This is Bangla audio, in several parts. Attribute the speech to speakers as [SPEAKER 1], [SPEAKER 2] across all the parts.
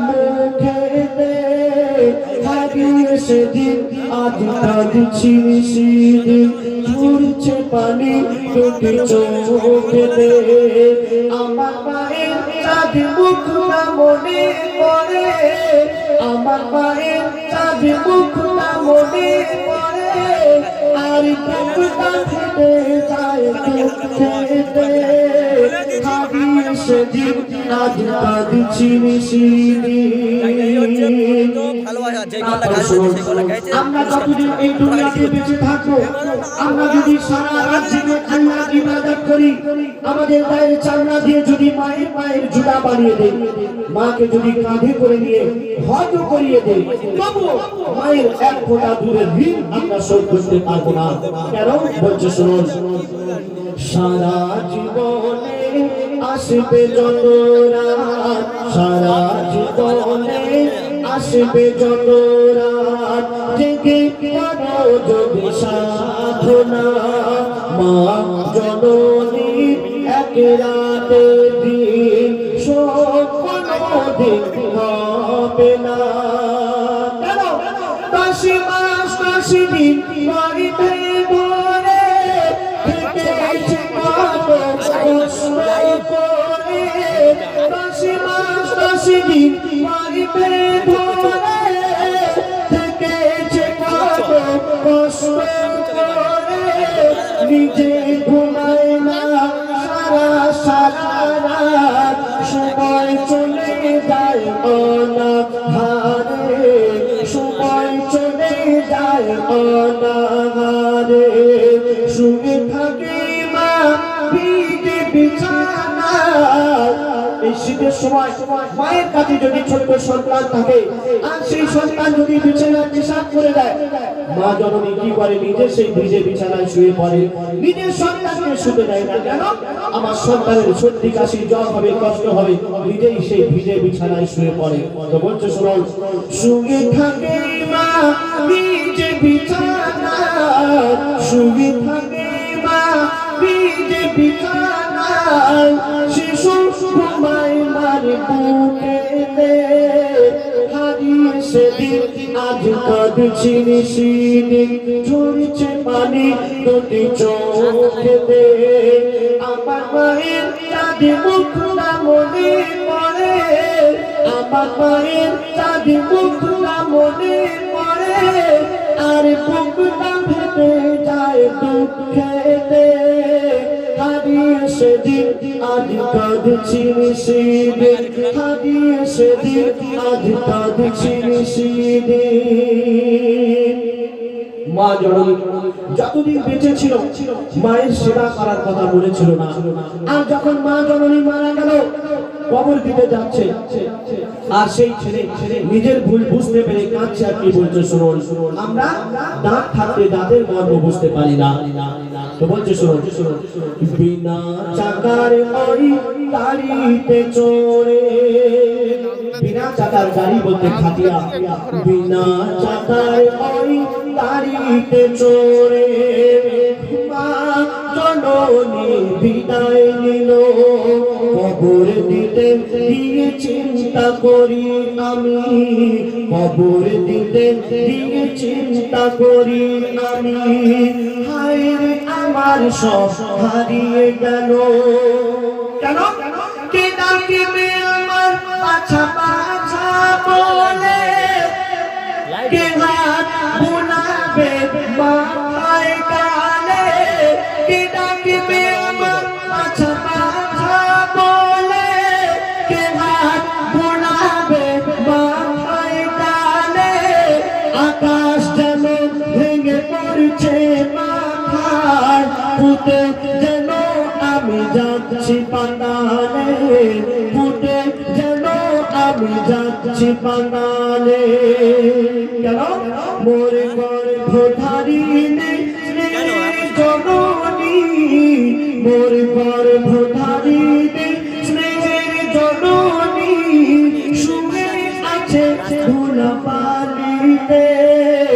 [SPEAKER 1] মুখেতে হারিয়ে সেদিন আজ কাঁদছি সেদিন ঝরছে পানি তোকে চোখেতে আমার মায়ের চাঁদ মুখ না মনে পড়ে আমার মায়ের চাঁদ মুখ না মনে পড়ে আর বুকটা ফেটে যায় দুঃখেতে আমরা যতদিন এই দুনিয়াতে বেঁচে থাকব। আমরা যদি সারা রাত ইবাদত করি, আমাদের গায়ের চামড়া দিয়ে যদি মায়ের পায়ের জুতা বানিয়ে দেই, মাকে যদি কাঁধে করে নিয়ে হজ করিয়ে দেই, তবুও মায়ের এক ফোঁটা দূরের ঋণ আমরা শোধ করতে পারব না। কেন? বলছে শুনুন সারা জীবনে আসবে যত রাত সারা জীবনে আসবে যত রাত জেগে কারও যদি সাধনা, মা জননী, এক রাতে দিন শোক দিন হবে না। কেন দশ মাস দশ দিন, বাড়িতে ঘরে মাস দশ দিন বাড়িতে ঘরে থেকেছে কত কষ্ট করে নিজে ঘুমায় না সারা সময় চলে যায় অনাথ হারে সময় চলে যায় অনাহারে শুয়ে থাকে শীতের সময় মায়ের কাছে যদি ছোট্ট সন্তান থাকে, আর সেই সন্তান যদি বিছানায় পেশাব করে দেয়, মা জননী কি করে নিজে সেই ভিজে বিছানায় শুয়ে পড়ে? নিজের সন্তানকে শুতে দেয় না কেন? আমার সন্তানের সর্দি কাশি, জ্বর হবে, কষ্ট হবে, নিজেই সেই ভিজে বিছানায় শুয়ে পড়ে। তো বলছে শুনুন শুয়ে থাকে মা, ভিজে বিছানা শুয়ে থাকে মা, ভিজে বিছানা শিশু ঘুমায় মারে বুকেতে হারিয়ে সেদিন আজ কাঁদছি ঝরছে পানি চোখেতে। আমার মায়ের চাঁদি মুখ না মনে পড়ে। আমার মায়ের চাঁদি মুখ না মনে পড়ে। আর বুকটা ফেটে যায় দুঃখেতে। হারিয়ে সেদিন সেদিন মা যতদিন বেঁচে ছিল, মায়ের সেবা করার কথা বলেছিল না। আর যখন মা জননী মারা গেল, কবর দিতে যাচ্ছে। আর সেই ছেলে নিজের ভুল বুঝতে পেরে কাঁদছে আর কি বলছে শুনুন। আমরা দাঁত থাকতে দাঁতের মর্ম বুঝতে পারি না। তো বলছে শুনুন বিনা চাকার ওই গাড়িতে চড়ে বিনা চাকার গাড়ি বলতে খাটিয়া বিনা চাকার ওই গাড়িতে চড়ে মা জননী বিদায় নিল কবর দিতে দিয়ে চিন্তা করি আমি। কবর দিতে দিয়ে চিন্তা করি আমি। হায় আমার সব হারিয়ে গেল। কেন? কে ডাকিবে আমার পাছা পাছা বলে? কে হাত আকাশ যেন ভেঙে পড়ছে মাথায় পুতে যেন আমি যাচ্ছি যাচ্ছি পান্ডালে যেন আমি যাচ্ছি পান্ডালে। কেন? মোরে গর্ভ ধারিণী জননী মোরে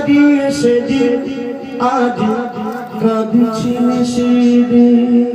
[SPEAKER 1] হারিয়ে সেদিন আজ কাঁদছি সেদিন